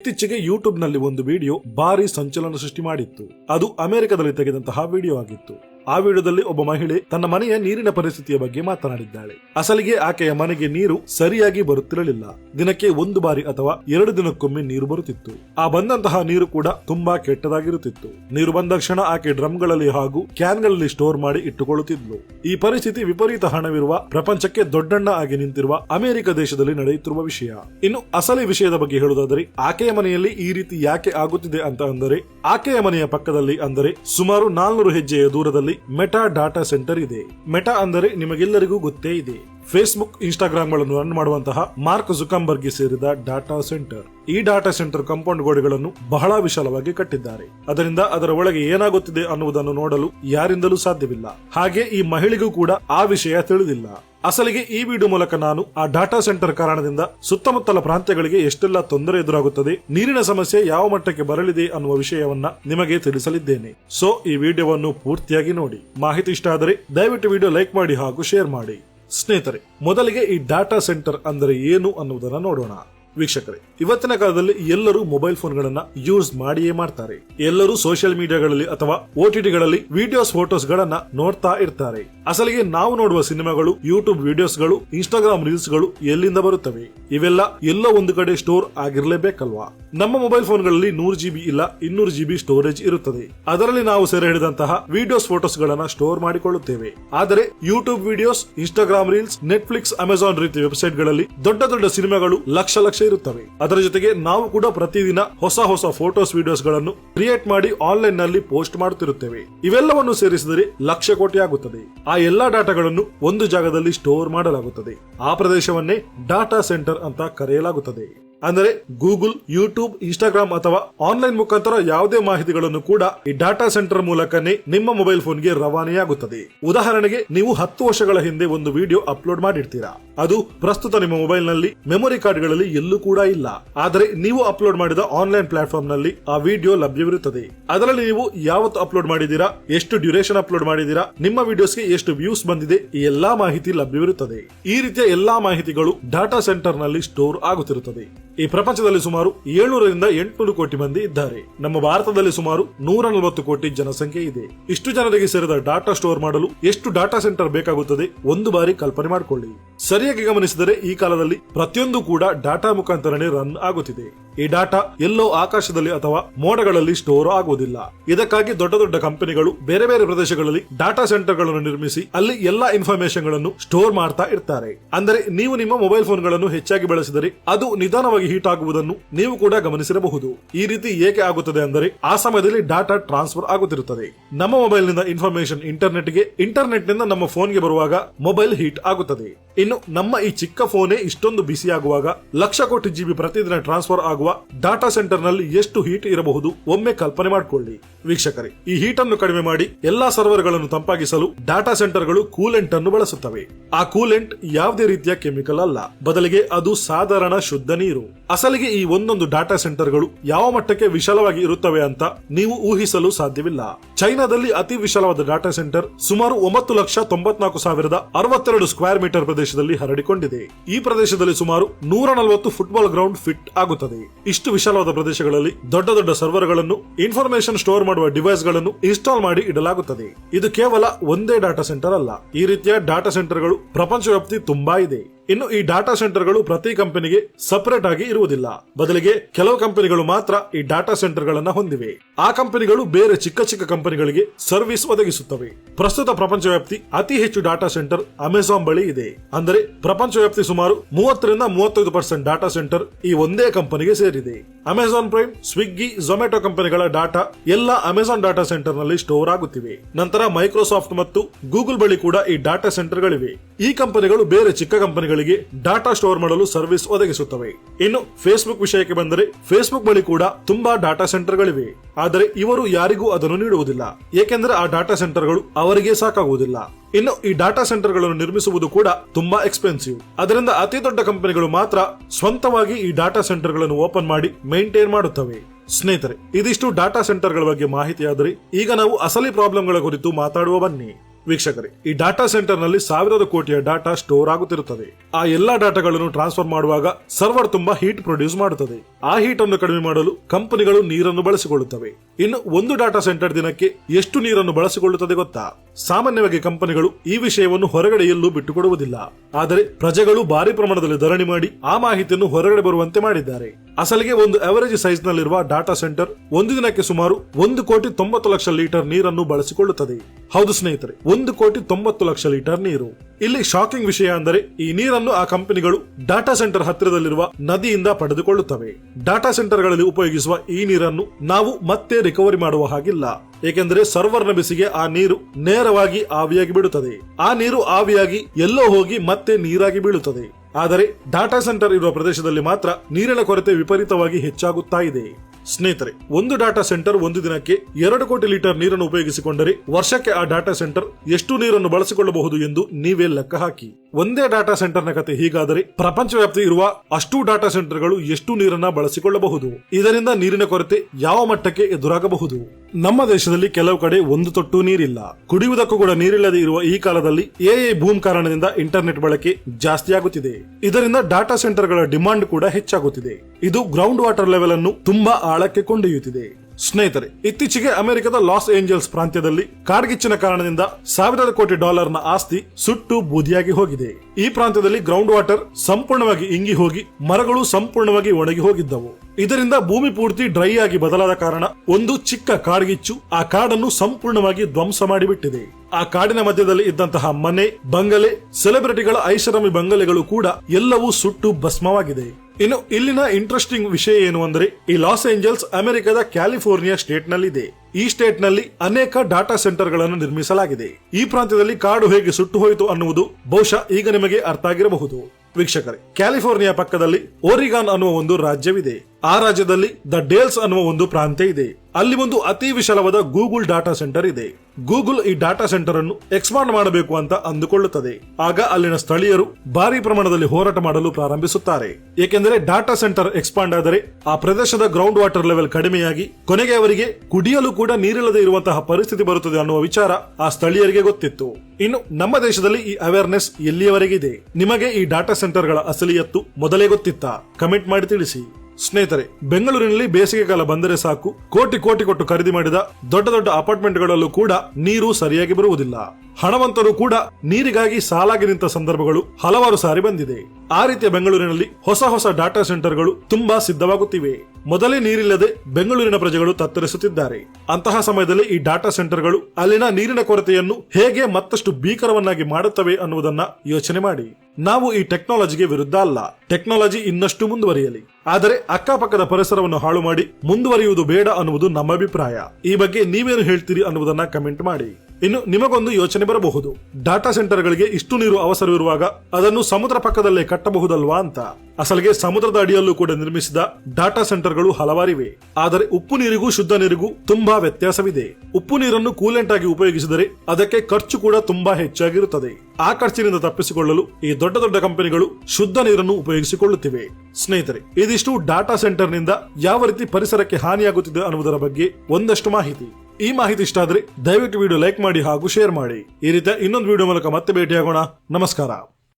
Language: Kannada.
ಇತ್ತೀಚೆಗೆ ಯೂಟ್ಯೂಬ್ನಲ್ಲಿ ಒಂದು ವಿಡಿಯೋ ಭಾರಿ ಸಂಚಲನ ಸೃಷ್ಟಿ ಮಾಡಿತ್ತು. ಅದು ಅಮೆರಿಕದಲ್ಲಿ ತೆಗೆದಂತಹ ವಿಡಿಯೋ ಆಗಿತ್ತು. ಆ ವಿಡಿಯೋದಲ್ಲಿ ಒಬ್ಬ ಮಹಿಳೆ ತನ್ನ ಮನೆಯ ನೀರಿನ ಪರಿಸ್ಥಿತಿಯ ಬಗ್ಗೆ ಮಾತನಾಡಿದ್ದಾಳೆ. ಅಸಲಿಗೆ ಆಕೆಯ ಮನೆಗೆ ನೀರು ಸರಿಯಾಗಿ ಬರುತ್ತಿರಲಿಲ್ಲ. ದಿನಕ್ಕೆ ಒಂದು ಬಾರಿ ಅಥವಾ ಎರಡು ದಿನಕ್ಕೊಮ್ಮೆ ನೀರು ಬರುತ್ತಿತ್ತು. ಆ ಬಂದಂತಹ ನೀರು ಕೂಡ ತುಂಬಾ ಕೆಟ್ಟದಾಗಿರುತ್ತಿತ್ತು. ನೀರು ಬಂದ ಕ್ಷಣ ಆಕೆ ಡ್ರಮ್ಗಳಲ್ಲಿ ಹಾಗೂ ಕ್ಯಾನ್ಗಳಲ್ಲಿ ಸ್ಟೋರ್ ಮಾಡಿ ಇಟ್ಟುಕೊಳ್ಳುತ್ತಿದ್ಲು. ಈ ಪರಿಸ್ಥಿತಿ ವಿಪರೀತ ಹಣವಿರುವ ಪ್ರಪಂಚಕ್ಕೆ ದೊಡ್ಡಣ್ಣ ಆಗಿ ನಿಂತಿರುವ ಅಮೆರಿಕ ದೇಶದಲ್ಲಿ ನಡೆಯುತ್ತಿರುವ ವಿಷಯ. ಇನ್ನು ಅಸಲಿ ವಿಷಯದ ಬಗ್ಗೆ ಹೇಳುವುದಾದರೆ, ಆಕೆಯ ಮನೆಯಲ್ಲಿ ಈ ರೀತಿ ಯಾಕೆ ಆಗುತ್ತಿದೆ ಅಂತ ಅಂದರೆ, ಆಕೆಯ ಮನೆಯ ಪಕ್ಕದಲ್ಲಿ ಅಂದರೆ ಸುಮಾರು ನಾಲ್ನೂರು ಹೆಜ್ಜೆಯ ದೂರದಲ್ಲಿ ಮೆಟಾ ಡಾಟಾ ಸೆಂಟರ್ ಇದೆ. ಮೆಟಾ ಅಂದರೆ ನಿಮಗೆಲ್ಲರಿಗೂ ಗೊತ್ತೇ ಇದೆ. ಫೇಸ್ಬುಕ್ ಇನ್ಸ್ಟಾಗ್ರಾಮ್ಗಳನ್ನು ರನ್ ಮಾಡುವಂತಹ ಮಾರ್ಕ್ ಜುಕಂಬರ್ಗೆ ಸೇರಿದ ಡಾಟಾ ಸೆಂಟರ್ ಈ ಡಾಟಾ ಸೆಂಟರ್ ಕಾಂಪೌಂಡ್ ಗೋಡೆಗಳನ್ನು ಬಹಳ ವಿಶಾಲವಾಗಿ ಕಟ್ಟಿದ್ದಾರೆ. ಅದರಿಂದ ಅದರ ಒಳಗೆ ಏನಾಗುತ್ತಿದೆ ಅನ್ನುವುದನ್ನು ನೋಡಲು ಯಾರಿಂದಲೂ ಸಾಧ್ಯವಿಲ್ಲ. ಹಾಗೆ ಈ ಮಹಿಳೆಗೂ ಕೂಡ ಆ ವಿಷಯ ತಿಳಿದಿಲ್ಲ. ಅಸಲಿಗೆ ಈ ವಿಡಿಯೋ ಮೂಲಕ ನಾನು ಆ ಡಾಟಾ ಸೆಂಟರ್ ಕಾರಣದಿಂದ ಸುತ್ತಮುತ್ತಲ ಪ್ರಾಂತ್ಯಗಳಿಗೆ ಎಷ್ಟೆಲ್ಲ ತೊಂದರೆ ಎದುರಾಗುತ್ತದೆ, ನೀರಿನ ಸಮಸ್ಯೆ ಯಾವ ಮಟ್ಟಕ್ಕೆ ಬರಲಿದೆ ಅನ್ನುವ ವಿಷಯವನ್ನ ನಿಮಗೆ ತಿಳಿಸಲಿದ್ದೇನೆ. ಸೊ ಈ ವಿಡಿಯೋವನ್ನು ಪೂರ್ತಿಯಾಗಿ ನೋಡಿ. ಮಾಹಿತಿ ಇಷ್ಟ ಆದರೆ ದಯವಿಟ್ಟು ವಿಡಿಯೋ ಲೈಕ್ ಮಾಡಿ ಹಾಗೂ ಶೇರ್ ಮಾಡಿ. ಸ್ನೇಹಿತರೆ ಮೊದಲಿಗೆ ಈ ಡಾಟಾ ಸೆಂಟರ್ ಅಂದರೆ ಏನು ಅನ್ನುವುದನ್ನು ನೋಡೋಣ. ವೀಕ್ಷಕರೇ, ಇವತ್ತಿನ ಕಾಲದಲ್ಲಿ ಎಲ್ಲರೂ ಮೊಬೈಲ್ ಫೋನ್ ಗಳನ್ನ ಯೂಸ್ ಮಾಡಿಯೇ ಮಾಡ್ತಾರೆ. ಎಲ್ಲರೂ ಸೋಷಿಯಲ್ ಮೀಡಿಯಾಗಳಲ್ಲಿ ಅಥವಾ ಓಟಿಟಿಗಳಲ್ಲಿ ವಿಡಿಯೋಸ್ ಫೋಟೋಸ್ ಗಳನ್ನ ನೋಡ್ತಾ ಇರ್ತಾರೆ. ಅಸಲಿಗೆ ನಾವು ನೋಡುವ ಸಿನಿಮಾಗಳು ಯೂಟ್ಯೂಬ್ ವಿಡಿಯೋಸ್ಗಳು ಇನ್ಸ್ಟಾಗ್ರಾಮ್ ರೀಲ್ಸ್ಗಳು ಎಲ್ಲಿಂದ ಬರುತ್ತವೆ? ಇವೆಲ್ಲ ಎಲ್ಲ ಒಂದು ಕಡೆ ಸ್ಟೋರ್ ಆಗಿರ್ಲೇಬೇಕಲ್ವಾ? ನಮ್ಮ ಮೊಬೈಲ್ ಫೋನ್ಗಳಲ್ಲಿ ನೂರು ಜಿಬಿ ಇಲ್ಲ, ಇನ್ನೂರು ಜಿಬಿ ಸ್ಟೋರೇಜ್ ಇರುತ್ತದೆ. ಅದರಲ್ಲಿ ನಾವು ಸೆರೆ ಹಿಡಿದಂತಹ ವಿಡಿಯೋಸ್ ಫೋಟೋಸ್ ಗಳನ್ನ ಸ್ಟೋರ್ ಮಾಡಿಕೊಳ್ಳುತ್ತೇವೆ. ಆದರೆ YouTube videos Instagram reels Netflix Amazon ರೀತಿ ವೆಬ್ಸೈಟ್ಗಳಲ್ಲಿ ದೊಡ್ಡ ದೊಡ್ಡ ಸಿನಿಮಾಗಳು ಲಕ್ಷ ಲಕ್ಷ ಇರುತ್ತವೆ. ಅದರ ಜೊತೆಗೆ ನಾವು ಕೂಡ ಪ್ರತಿದಿನ ಹೊಸ ಹೊಸ ಫೋಟೋಸ್ ವಿಡಿಯೋಸ್ಗಳನ್ನು ಕ್ರಿಯೇಟ್ ಮಾಡಿ ಆನ್ಲೈನ್ನಲ್ಲಿ ಪೋಸ್ಟ್ ಮಾಡುತ್ತಿರುತ್ತೇವೆ. ಇವೆಲ್ಲವನ್ನು ಸೇರಿಸಿದರೆ ಲಕ್ಷ ಕೋಟಿ ಆಗುತ್ತದೆ. ಆ ಎಲ್ಲಾ ಡಾಟಾಗಳನ್ನು ಒಂದು ಜಾಗದಲ್ಲಿ ಸ್ಟೋರ್ ಮಾಡಲಾಗುತ್ತದೆ. ಆ ಪ್ರದೇಶವನ್ನೇ ಡಾಟಾ ಸೆಂಟರ್ ಅಂತ ಕರೆಯಲಾಗುತ್ತದೆ. ಅಂದರೆ ಗೂಗಲ್, ಯೂಟ್ಯೂಬ್, ಇನ್ಸ್ಟಾಗ್ರಾಮ್ ಅಥವಾ ಆನ್ಲೈನ್ ಮುಖಾಂತರ ಯಾವುದೇ ಮಾಹಿತಿಗಳನ್ನು ಕೂಡ ಈ ಡಾಟಾ ಸೆಂಟರ್ ಮೂಲಕನೇ ನಿಮ್ಮ ಮೊಬೈಲ್ ಫೋನ್ಗೆ ರವಾನೆಯಾಗುತ್ತದೆ. ಉದಾಹರಣೆಗೆ, ನೀವು ಹತ್ತು ವರ್ಷಗಳ ಹಿಂದೆ ಒಂದು ವಿಡಿಯೋ ಅಪ್ಲೋಡ್ ಮಾಡಿರ್ತೀರಾ. ಅದು ಪ್ರಸ್ತುತ ನಿಮ್ಮ ಮೊಬೈಲ್ನಲ್ಲಿ ಮೆಮೊರಿ ಕಾರ್ಡ್ಗಳಲ್ಲಿ ಎಲ್ಲೂ ಕೂಡ ಇಲ್ಲ. ಆದರೆ ನೀವು ಅಪ್ಲೋಡ್ ಮಾಡಿದ ಆನ್ಲೈನ್ ಪ್ಲಾಟ್ಫಾರ್ಮ್ನಲ್ಲಿ ಆ ವಿಡಿಯೋ ಲಭ್ಯವಿರುತ್ತದೆ. ಅದರಲ್ಲಿ ನೀವು ಯಾವತ್ತು ಅಪ್ಲೋಡ್ ಮಾಡಿದ್ದೀರಾ, ಎಷ್ಟು ಡ್ಯೂರೇಷನ್ ಅಪ್ಲೋಡ್ ಮಾಡಿದ್ದೀರಾ, ನಿಮ್ಮ ವಿಡಿಯೋಸ್ಗೆ ಎಷ್ಟು ವ್ಯೂಸ್ ಬಂದಿದೆ, ಈ ಎಲ್ಲಾ ಮಾಹಿತಿ ಲಭ್ಯವಿರುತ್ತದೆ. ಈ ರೀತಿಯ ಎಲ್ಲಾ ಮಾಹಿತಿಗಳು ಡಾಟಾ ಸೆಂಟರ್ನಲ್ಲಿ ಸ್ಟೋರ್ ಆಗುತ್ತಿರುತ್ತದೆ. ಈ ಪ್ರಪಂಚದಲ್ಲಿ ಸುಮಾರು ಏಳ್ನೂರರಿಂದ ಎಂಟುನೂರು ಕೋಟಿ ಮಂದಿ ಇದ್ದಾರೆ. ನಮ್ಮ ಭಾರತದಲ್ಲಿ ಸುಮಾರು ನೂರ ನಲವತ್ತು ಕೋಟಿ ಜನಸಂಖ್ಯೆ ಇದೆ. ಇಷ್ಟು ಜನರಿಗೆ ಸೇರಿದ ಡಾಟಾ ಸ್ಟೋರ್ ಮಾಡಲು ಎಷ್ಟು ಡಾಟಾ ಸೆಂಟರ್ ಬೇಕಾಗುತ್ತದೆ ಒಂದು ಬಾರಿ ಕಲ್ಪನೆ ಮಾಡಿಕೊಳ್ಳಿ. ಸರಿಯಾಗಿ ಗಮನಿಸಿದರೆ ಈ ಕಾಲದಲ್ಲಿ ಪ್ರತಿಯೊಂದು ಕೂಡ ಡಾಟಾ ಮುಖಾಂತರನೇ ರನ್ ಆಗುತ್ತಿದೆ. ಈ ಡಾಟಾ ಎಲ್ಲೋ ಆಕಾಶದಲ್ಲಿ ಅಥವಾ ಮೋಡಗಳಲ್ಲಿ ಸ್ಟೋರ್ ಆಗುವುದಿಲ್ಲ. ಇದಕ್ಕಾಗಿ ದೊಡ್ಡ ದೊಡ್ಡ ಕಂಪನಿಗಳು ಬೇರೆ ಬೇರೆ ಪ್ರದೇಶಗಳಲ್ಲಿ ಡಾಟಾ ಸೆಂಟರ್ಗಳನ್ನು ನಿರ್ಮಿಸಿ ಅಲ್ಲಿ ಎಲ್ಲಾ ಇನ್ಫಾರ್ಮೇಶನ್ಗಳನ್ನು ಸ್ಟೋರ್ ಮಾಡ್ತಾ ಇರ್ತಾರೆ. ಅಂದರೆ ನೀವು ನಿಮ್ಮ ಮೊಬೈಲ್ ಫೋನ್ಗಳನ್ನು ಹೆಚ್ಚಾಗಿ ಬಳಸಿದರೆ ಅದು ನಿಧಾನವಾಗಿ ಹೀಟ್ ಆಗುವುದನ್ನು ನೀವು ಕೂಡ ಗಮನಿಸಿರಬಹುದು. ಈ ರೀತಿ ಏಕೆ ಆಗುತ್ತದೆ ಅಂದರೆ ಆ ಸಮಯದಲ್ಲಿ ಡಾಟಾ ಟ್ರಾನ್ಸ್ಫರ್ ಆಗುತ್ತಿರುತ್ತದೆ. ನಮ್ಮ ಮೊಬೈಲ್ನಿಂದ ಇನ್ಫಾರ್ಮೇಶನ್ ಇಂಟರ್ನೆಟ್ಗೆ ಇಂಟರ್ನೆಟ್ನಿಂದ ನಮ್ಮ ಫೋನ್ಗೆ ಬರುವಾಗ ಮೊಬೈಲ್ ಹೀಟ್ ಆಗುತ್ತದೆ. ಇನ್ನು ನಮ್ಮ ಈ ಚಿಕ್ಕ ಫೋನೇ ಇಷ್ಟೊಂದು ಬಿಸಿ ಆಗುವಾಗ ಲಕ್ಷ ಕೋಟಿ ಜಿಬಿ ಪ್ರತಿದಿನ ಟ್ರಾನ್ಸ್ಫರ್ ಆಗುವ ಡಾಟಾ ಸೆಂಟರ್ನಲ್ಲಿ ಎಷ್ಟು ಹೀಟ್ ಇರಬಹುದು ಒಮ್ಮೆ ಕಲ್ಪನೆ ಮಾಡಿಕೊಳ್ಳಿ. ವೀಕ್ಷಕರೇ, ಈ ಹೀಟ್ ಅನ್ನು ಕಡಿಮೆ ಮಾಡಿ ಎಲ್ಲಾ ಸರ್ವರ್ಗಳನ್ನು ತಂಪಾಗಿಸಲು ಡಾಟಾ ಸೆಂಟರ್ಗಳು ಕೂಲೆಂಟ್ ಅನ್ನು ಬಳಸುತ್ತವೆ. ಆ ಕೂಲೆಂಟ್ ಯಾವುದೇ ರೀತಿಯ ಕೆಮಿಕಲ್ ಅಲ್ಲ. ಬದಲಿಗೆ ಅದು ಸಾಧಾರಣ ಶುದ್ಧ ನೀರು. ಅಸಲಿಗೆ ಈ ಒಂದೊಂದು ಡಾಟಾ ಸೆಂಟರ್ಗಳು ಯಾವ ಮಟ್ಟಕ್ಕೆ ವಿಶಾಲವಾಗಿ ಇರುತ್ತವೆ ಅಂತ ನೀವು ಊಹಿಸಲು ಸಾಧ್ಯವಿಲ್ಲ. ಚೈನಾದಲ್ಲಿ ಅತಿ ವಿಶಾಲವಾದ ಡಾಟಾ ಸೆಂಟರ್ ಸುಮಾರು ಒಂಬತ್ತು ಲಕ್ಷ ತೊಂಬತ್ನಾಲ್ಕು ಸಾವಿರದ ಅರವತ್ತೆರಡು ಸ್ಕ್ವೇರ್ ಮೀಟರ್ ಪ್ರದೇಶದಲ್ಲಿ ಹರಡಿಕೊಂಡಿದೆ. ಈ ಪ್ರದೇಶದಲ್ಲಿ ಸುಮಾರು ನೂರ ನಲವತ್ತು ಫುಟ್ಬಾಲ್ ಗ್ರೌಂಡ್ ಫಿಟ್ ಆಗುತ್ತದೆ. ಇಷ್ಟು ವಿಶಾಲವಾದ ಪ್ರದೇಶಗಳಲ್ಲಿ ದೊಡ್ಡ ದೊಡ್ಡ ಸರ್ವರ್ಗಳನ್ನು ಇನ್ಫಾರ್ಮೇಶನ್ ಸ್ಟೋರ್ ಮಾಡುವ ಡಿವೈಸ್ಗಳನ್ನು ಇನ್ಸ್ಟಾಲ್ ಮಾಡಿ ಇಡಲಾಗುತ್ತದೆ. ಇದು ಕೇವಲ ಒಂದೇ ಡಾಟಾ ಸೆಂಟರ್ ಅಲ್ಲ. ಈ ರೀತಿಯ ಡಾಟಾ ಸೆಂಟರ್ಗಳು ಪ್ರಪಂಚ ವ್ಯಾಪ್ತಿ ತುಂಬಾ ಇದೆ. ಇನ್ನು ಈ ಡಾಟಾ ಸೆಂಟರ್ಗಳು ಪ್ರತಿ ಕಂಪನಿಗೆ ಸಪರೇಟ್ ಆಗಿ ಇರುವುದಿಲ್ಲ. ಬದಲಿಗೆ ಕೆಲವು ಕಂಪನಿಗಳು ಮಾತ್ರ ಈ ಡಾಟಾ ಸೆಂಟರ್ ಗಳನ್ನ ಹೊಂದಿವೆ. ಆ ಕಂಪನಿಗಳು ಬೇರೆ ಚಿಕ್ಕ ಚಿಕ್ಕ ಕಂಪನಿಗಳಿಗೆ ಸರ್ವಿಸ್ ಒದಗಿಸುತ್ತವೆ. ಪ್ರಸ್ತುತ ಪ್ರಪಂಚ ವ್ಯಾಪ್ತಿ ಅತಿ ಹೆಚ್ಚು ಡಾಟಾ ಸೆಂಟರ್ ಅಮೆಜಾನ್ ಬಳಿ ಇದೆ. ಅಂದರೆ ಪ್ರಪಂಚ ವ್ಯಾಪ್ತಿ ಸುಮಾರು ಮೂವತ್ತರಿಂದ ಮೂವತ್ತೈದು ಪರ್ಸೆಂಟ್ ಡಾಟಾ ಸೆಂಟರ್ ಈ ಒಂದೇ ಕಂಪನಿಗೆ ಸೇರಿದೆ. ಅಮೆಜಾನ್ ಪ್ರೈಮ್, ಸ್ವಿಗ್ಗಿ ಝೊಮ್ಯಾಟೊ ಕಂಪನಿಗಳ ಡಾಟಾ ಎಲ್ಲ ಅಮೆಜಾನ್ ಡಾಟಾ ಸೆಂಟರ್ನಲ್ಲಿ ಸ್ಟೋರ್ ಆಗುತ್ತಿವೆ. ನಂತರ ಮೈಕ್ರೋಸಾಫ್ಟ್ ಮತ್ತು ಗೂಗಲ್ ಬಳಿ ಕೂಡ ಈ ಡಾಟಾ ಸೆಂಟರ್ ಗಳಿವೆ ಈ ಕಂಪನಿಗಳು ಬೇರೆ ಚಿಕ್ಕ ಕಂಪನಿಗಳಿಗೆ ಡಾಟಾ ಸ್ಟೋರ್ ಮಾಡಲು ಸರ್ವಿಸ್ ಒದಗಿಸುತ್ತವೆ. ಇನ್ನು ಫೇಸ್ಬುಕ್ ವಿಷಯಕ್ಕೆ ಬಂದರೆ ಫೇಸ್ಬುಕ್ ಬಳಿ ಕೂಡ ತುಂಬಾ ಡಾಟಾ ಸೆಂಟರ್ ಗಳಿವೆ ಆದರೆ ಇವರು ಯಾರಿಗೂ ಅದನ್ನು ನೀಡುವುದಿಲ್ಲ. ಏಕೆಂದರೆ ಆ ಡಾಟಾ ಸೆಂಟರ್ಗಳು ಅವರಿಗೆ ಸಾಕಾಗುವುದಿಲ್ಲ. ಇನ್ನು ಈ ಡಾಟಾ ಸೆಂಟರ್ಗಳನ್ನು ನಿರ್ಮಿಸುವುದು ಕೂಡ ತುಂಬಾ ಎಕ್ಸ್ಪೆನ್ಸಿವ್ ಅದರಿಂದ ಅತಿ ದೊಡ್ಡ ಕಂಪನಿಗಳು ಮಾತ್ರ ಸ್ವಂತವಾಗಿ ಈ ಡಾಟಾ ಸೆಂಟರ್ಗಳನ್ನು ಓಪನ್ ಮಾಡಿ ಮೇಂಟೈನ್ ಮಾಡುತ್ತವೆ. ಸ್ನೇಹಿತರೆ, ಇದಿಷ್ಟು ಡಾಟಾ ಸೆಂಟರ್ಗಳ ಬಗ್ಗೆ ಮಾಹಿತಿಯಾದರೆ ಈಗ ನಾವು ಅಸಲಿ ಪ್ರಾಬ್ಲಮ್ಗಳ ಕುರಿತು ಮಾತಾಡುವ ಬನ್ನಿ. ವೀಕ್ಷಕರೇ, ಈ ಡಾಟಾ ಸೆಂಟರ್ನಲ್ಲಿ ಸಾವಿರಾರು ಕೋಟಿಯ ಡಾಟಾ ಸ್ಟೋರ್ ಆಗುತ್ತಿರುತ್ತದೆ. ಆ ಎಲ್ಲಾ ಡಾಟಾಗಳನ್ನು ಟ್ರಾನ್ಸ್ಫರ್ ಮಾಡುವಾಗ ಸರ್ವರ್ ತುಂಬಾ ಹೀಟ್ ಪ್ರೊಡ್ಯೂಸ್ ಮಾಡುತ್ತದೆ. ಆ ಹೀಟ್ ಅನ್ನು ಕಡಿಮೆ ಮಾಡಲು ಕಂಪನಿಗಳು ನೀರನ್ನು ಬಳಸಿಕೊಳ್ಳುತ್ತವೆ. ಇನ್ನು ಒಂದು ಡಾಟಾ ಸೆಂಟರ್ ದಿನಕ್ಕೆ ಎಷ್ಟು ನೀರನ್ನು ಬಳಸಿಕೊಳ್ಳುತ್ತದೆ ಗೊತ್ತಾ? ಸಾಮಾನ್ಯವಾಗಿ ಕಂಪನಿಗಳು ಈ ವಿಷಯವನ್ನು ಹೊರಗಡೆ ಎಲ್ಲೂ ಬಿಟ್ಟುಕೊಡುವುದಿಲ್ಲ. ಆದರೆ ಪ್ರಜೆಗಳು ಭಾರಿ ಪ್ರಮಾಣದಲ್ಲಿ ಧರಣಿ ಮಾಡಿ ಆ ಮಾಹಿತಿಯನ್ನು ಹೊರಗಡೆ ಬರುವಂತೆ ಮಾಡಿದ್ದಾರೆ. ಅಸಲಿಗೆ ಒಂದು ಅವರೇಜ್ ಸೈಜ್ ನಲ್ಲಿರುವ ಡಾಟಾ ಸೆಂಟರ್ ಒಂದು ದಿನಕ್ಕೆ ಸುಮಾರು ಒಂದು ಕೋಟಿ ತೊಂಬತ್ತು ಲಕ್ಷ ಲೀಟರ್ ನೀರನ್ನು ಬಳಸಿಕೊಳ್ಳುತ್ತದೆ. ಹೌದು ಸ್ನೇಹಿತರೆ, ಒಂದು ಕೋಟಿ ತೊಂಬತ್ತು ಲಕ್ಷ ಲೀಟರ್ ನೀರು. ಇಲ್ಲಿ ಶಾಕಿಂಗ್ ವಿಷಯ ಅಂದರೆ ಈ ನೀರನ್ನು ಆ ಕಂಪನಿಗಳು ಡಾಟಾ ಸೆಂಟರ್ ಹತ್ತಿರದಲ್ಲಿರುವ ನದಿಯಿಂದ ಪಡೆದುಕೊಳ್ಳುತ್ತವೆ. ಡಾಟಾ ಸೆಂಟರ್ಗಳಲ್ಲಿ ಉಪಯೋಗಿಸುವ ಈ ನೀರನ್ನು ನಾವು ಮತ್ತೆ ರಿಕವರಿ ಮಾಡುವ ಹಾಗಿಲ್ಲ. ಏಕೆಂದರೆ ಸರ್ವರ್ನ ಬಿಸಿಗೆ ಆ ನೀರು ನೇರವಾಗಿ ಆವಿಯಾಗಿ ಬಿಡುತ್ತದೆ ಆ ನೀರು ಆವಿಯಾಗಿ ಎಲ್ಲೋ ಹೋಗಿ ಮತ್ತೆ ನೀರಾಗಿ ಬೀಳುತ್ತದೆ. ಆದರೆ ಡಾಟಾ ಸೆಂಟರ್ ಇರುವ ಪ್ರದೇಶದಲ್ಲಿ ಮಾತ್ರ ನೀರಿನ ಕೊರತೆ ವಿಪರೀತವಾಗಿ ಹೆಚ್ಚಾಗುತ್ತಾ ಇದೆ. ಸ್ನೇಹಿತರೆ, ಒಂದು ಡಾಟಾ ಸೆಂಟರ್ ಒಂದು ದಿನಕ್ಕೆ ಎರಡು ಕೋಟಿ ಲೀಟರ್ ನೀರನ್ನು ಉಪಯೋಗಿಸಿಕೊಂಡರೆ ವರ್ಷಕ್ಕೆ ಆ ಡಾಟಾ ಸೆಂಟರ್ ಎಷ್ಟು ನೀರನ್ನು ಬಳಸಿಕೊಳ್ಳಬಹುದು ಎಂದು ನೀವೇ ಲೆಕ್ಕ ಹಾಕಿ. ಒಂದೇ ಡಾಟಾ ಸೆಂಟರ್ನ ಕತೆ ಹೀಗಾದರೆ ಪ್ರಪಂಚವ್ಯಾಪ್ತಿ ಇರುವ ಅಷ್ಟು ಡಾಟಾ ಸೆಂಟರ್ಗಳು ಎಷ್ಟು ನೀರನ್ನ ಬಳಸಿಕೊಳ್ಳಬಹುದು? ಇದರಿಂದ ನೀರಿನ ಕೊರತೆ ಯಾವ ಮಟ್ಟಕ್ಕೆ ಎದುರಾಗಬಹುದು? ನಮ್ಮ ದೇಶದಲ್ಲಿ ಕೆಲವು ಕಡೆ ಒಂದು ತೊಟ್ಟು ನೀರಿಲ್ಲ. ಕುಡಿಯುವುದಕ್ಕೂ ಕೂಡ ನೀರಿಲ್ಲದೆ ಇರುವ ಈ ಕಾಲದಲ್ಲಿ ಎಐ ಭೂಮ್ ಕಾರಣದಿಂದ ಇಂಟರ್ನೆಟ್ ಬಳಕೆ ಜಾಸ್ತಿ ಆಗುತ್ತಿದೆ ಇದರಿಂದ ಡಾಟಾ ಸೆಂಟರ್ಗಳ ಡಿಮಾಂಡ್ ಕೂಡ ಹೆಚ್ಚಾಗುತ್ತಿದೆ. ಇದು ಗ್ರೌಂಡ್ ವಾಟರ್ ಲೆವೆಲ್ ಅನ್ನು ತುಂಬಾ ಆಳಕ್ಕೆ ಕೊಂಡೊಯ್ಯುತ್ತಿದೆ. ಸ್ನೇಹಿತರೆ, ಇತ್ತೀಚೆಗೆ ಅಮೆರಿಕದ ಲಾಸ್ ಏಂಜಲ್ಸ್ ಪ್ರಾಂತ್ಯದಲ್ಲಿ ಕಾಡ್ಗಿಚ್ಚಿನ ಕಾರಣದಿಂದ ಸಾವಿರಾರು ಕೋಟಿ ಡಾಲರ್ನ ಆಸ್ತಿ ಸುಟ್ಟು ಬೂದಿಯಾಗಿ ಹೋಗಿದೆ. ಈ ಪ್ರಾಂತ್ಯದಲ್ಲಿ ಗ್ರೌಂಡ್ ವಾಟರ್ ಸಂಪೂರ್ಣವಾಗಿ ಇಂಗಿ ಹೋಗಿ, ಮರಗಳು ಸಂಪೂರ್ಣವಾಗಿ ಒಣಗಿ ಹೋಗಿದ್ದವು. ಇದರಿಂದ ಭೂಮಿ ಪೂರ್ತಿ ಡ್ರೈ ಆಗಿ ಬದಲಾದ ಕಾರಣ ಒಂದು ಚಿಕ್ಕ ಕಾಡ್ಗಿಚ್ಚು ಆ ಕಾಡನ್ನು ಸಂಪೂರ್ಣವಾಗಿ ಧ್ವಂಸ ಮಾಡಿಬಿಟ್ಟಿದೆ. ಆ ಕಾಡಿನ ಮಧ್ಯದಲ್ಲಿ ಇದ್ದಂತಹ ಮನೆ, ಬಂಗಲೆ ಸೆಲೆಬ್ರಿಟಿಗಳ ಐಷಾರಾಮಿ ಬಂಗಲೆಗಳು ಕೂಡ ಎಲ್ಲವೂ ಸುಟ್ಟು ಭಸ್ಮವಾಗಿದೆ. ಇನ್ನು ಇಲ್ಲಿನ ಇಂಟ್ರೆಸ್ಟಿಂಗ್ ವಿಷಯ ಏನು ಅಂದ್ರೆ ಈ ಲಾಸ್ ಏಂಜಲ್ಸ್ ಅಮೆರಿಕದ ಕ್ಯಾಲಿಫೋರ್ನಿಯಾ ಸ್ಟೇಟ್ ನಲ್ಲಿದೆ ಈ ಸ್ಟೇಟ್ನಲ್ಲಿ ಅನೇಕ ಡಾಟಾ ಸೆಂಟರ್ಗಳನ್ನು ನಿರ್ಮಿಸಲಾಗಿದೆ. ಈ ಪ್ರಾಂತ್ಯದಲ್ಲಿ ಕಾಡು ಹೇಗೆ ಸುಟ್ಟು ಹೋಯಿತು ಅನ್ನುವುದು ಬಹುಶಃ ಈಗ ನಿಮಗೆ ಅರ್ಥ ಆಗಿರಬಹುದು. ವೀಕ್ಷಕರೇ, ಕ್ಯಾಲಿಫೋರ್ನಿಯಾ ಪಕ್ಕದಲ್ಲಿ ಓರಿಗಾನ್ ಅನ್ನುವ ಒಂದು ರಾಜ್ಯವಿದೆ. ಆ ರಾಜ್ಯದಲ್ಲಿ ದ ಡೇಲ್ಸ್ ಅನ್ನುವ ಒಂದು ಪ್ರಾಂತ್ಯ ಇದೆ. ಅಲ್ಲಿ ಒಂದು ಅತಿ ವಿಶಾಲವಾದ ಗೂಗಲ್ ಡಾಟಾ ಸೆಂಟರ್ ಇದೆ. ಗೂಗಲ್ ಈ ಡಾಟಾ ಸೆಂಟರ್ ಅನ್ನು ಎಕ್ಸ್ಪಾಂಡ್ ಮಾಡಬೇಕು ಅಂತ ಅಂದುಕೊಳ್ಳುತ್ತದೆ. ಆಗ ಅಲ್ಲಿನ ಸ್ಥಳೀಯರು ಭಾರಿ ಪ್ರಮಾಣದಲ್ಲಿ ಹೋರಾಟ ಮಾಡಲು ಪ್ರಾರಂಭಿಸುತ್ತಾರೆ. ಏಕೆಂದರೆ ಡಾಟಾ ಸೆಂಟರ್ ಎಕ್ಸ್ಪಾಂಡ್ ಆದರೆ ಆ ಪ್ರದೇಶದ ಗ್ರೌಂಡ್ ವಾಟರ್ ಲೆವೆಲ್ ಕಡಿಮೆಯಾಗಿ ಕೊನೆಗೆ ಅವರಿಗೆ ಕುಡಿಯಲು ಕೂಡ ನೀರಿಲ್ಲದೆ ಇರುವಂತಹ ಪರಿಸ್ಥಿತಿ ಬರುತ್ತದೆ ಅನ್ನುವ ವಿಚಾರ ಆ ಸ್ಥಳೀಯರಿಗೆ ಗೊತ್ತಿತ್ತು. ಇನ್ನು ನಮ್ಮ ದೇಶದಲ್ಲಿ ಈ ಅವೇರ್ನೆಸ್ ಎಲ್ಲಿಯವರೆಗಿದೆ? ನಿಮಗೆ ಈ ಡಾಟಾ ಸೆಂಟರ್ಗಳ ಅಸಲಿಯತ್ತು ಮೊದಲೇ ಗೊತ್ತಿತ್ತಾ? ಕಮೆಂಟ್ ಮಾಡಿ ತಿಳಿಸಿ. ಸ್ನೇಹಿತರೆ, ಬೆಂಗಳೂರಿನಲ್ಲಿ ಬೇಸಿಗೆ ಕಾಲ ಬಂದರೆ ಸಾಕು. ಕೋಟಿ ಕೋಟಿ ಕೊಟ್ಟು ಖರೀದಿ ಮಾಡಿದ ದೊಡ್ಡ ದೊಡ್ಡ ಅಪಾರ್ಟ್ಮೆಂಟ್ಗಳಲ್ಲೂ ಕೂಡ ನೀರು ಸರಿಯಾಗಿ ಬರುವುದಿಲ್ಲ. ಹಣವಂತರು ಕೂಡ ನೀರಿಗಾಗಿ ಸಾಲಾಗಿ ನಿಂತ ಸಂದರ್ಭಗಳು ಹಲವಾರು ಸಾರಿ ಬಂದಿದೆ. ಆ ರೀತಿಯ ಬೆಂಗಳೂರಿನಲ್ಲಿ ಹೊಸ ಹೊಸ ಡಾಟಾ ಸೆಂಟರ್ಗಳು ತುಂಬಾ ಸಿದ್ಧವಾಗುತ್ತಿವೆ. ಮೊದಲೇ ನೀರಿಲ್ಲದೆ ಬೆಂಗಳೂರಿನ ಪ್ರಜೆಗಳು ತತ್ತರಿಸುತ್ತಿದ್ದಾರೆ. ಅಂತಹ ಸಮಯದಲ್ಲಿ ಈ ಡಾಟಾ ಸೆಂಟರ್ಗಳು ಅಲ್ಲಿನ ನೀರಿನ ಕೊರತೆಯನ್ನು ಹೇಗೆ ಮತ್ತಷ್ಟು ಭೀಕರವನ್ನಾಗಿ ಮಾಡುತ್ತವೆ ಅನ್ನುವುದನ್ನ ಯೋಚನೆ ಮಾಡಿ. ನಾವು ಈ ಟೆಕ್ನಾಲಜಿಗೆ ವಿರುದ್ಧ ಅಲ್ಲ. ಟೆಕ್ನಾಲಜಿ ಇನ್ನಷ್ಟು ಮುಂದುವರಿಯಲಿ. ಆದರೆ ಅಕ್ಕಪಕ್ಕದ ಪರಿಸರವನ್ನು ಹಾಳು ಮಾಡಿ ಮುಂದುವರಿಯುವುದು ಬೇಡ ಅನ್ನುವುದು ನಮ್ಮ ಅಭಿಪ್ರಾಯ. ಈ ಬಗ್ಗೆ ನೀವೇನು ಹೇಳ್ತೀರಿ ಅನ್ನುವುದನ್ನ ಕಮೆಂಟ್ ಮಾಡಿ. ಇನ್ನು ನಿಮಗೊಂದು ಯೋಚನೆ ಬರಬಹುದು. ಡಾಟಾ ಸೆಂಟರ್ಗಳಿಗೆ ಇಷ್ಟು ನೀರು ಅವಸರವಿರುವಾಗ ಅದನ್ನು ಸಮುದ್ರ ಪಕ್ಕದಲ್ಲೇ ಕಟ್ಟಬಹುದಲ್ವಾ ಅಂತ. ಅಸಲಿಗೆ ಸಮುದ್ರದ ಅಡಿಯಲ್ಲೂ ಕೂಡ ನಿರ್ಮಿಸಿದ ಡಾಟಾ ಸೆಂಟರ್ಗಳು ಹಲವಾರಿವೆ. ಆದರೆ ಉಪ್ಪು ನೀರಿಗೂ ಶುದ್ಧ ನೀರಿಗೂ ತುಂಬಾ ವ್ಯತ್ಯಾಸವಿದೆ. ಉಪ್ಪು ನೀರನ್ನು ಕೂಲೆಂಟ್ ಆಗಿ ಉಪಯೋಗಿಸಿದರೆ ಅದಕ್ಕೆ ಖರ್ಚು ಕೂಡ ತುಂಬಾ ಹೆಚ್ಚಾಗಿರುತ್ತದೆ. ಆ ಖರ್ಚಿನಿಂದ ತಪ್ಪಿಸಿಕೊಳ್ಳಲು ಈ ದೊಡ್ಡ ದೊಡ್ಡ ಕಂಪನಿಗಳು ಶುದ್ಧ ನೀರನ್ನು ಉಪಯೋಗಿಸಿಕೊಳ್ಳುತ್ತಿವೆ. ಸ್ನೇಹಿತರೆ, ಇದಿಷ್ಟು ಡಾಟಾ ಸೆಂಟರ್ನಿಂದ ಯಾವ ರೀತಿ ಪರಿಸರಕ್ಕೆ ಹಾನಿಯಾಗುತ್ತಿದೆ ಅನ್ನುವುದರ ಬಗ್ಗೆ ಒಂದಷ್ಟು ಮಾಹಿತಿ. ಈ ಮಾಹಿತಿ ಇಷ್ಟ ಆದ್ರೆ ದಯವಿಟ್ಟು ವಿಡಿಯೋ ಲೈಕ್ ಮಾಡಿ ಹಾಗೂ ಶೇರ್ ಮಾಡಿ. ಈ ರೀತಿಯ ಇನ್ನೊಂದು ವಿಡಿಯೋ ಮೂಲಕ ಮತ್ತೆ ಭೇಟಿಯಾಗೋಣ. ನಮಸ್ಕಾರ.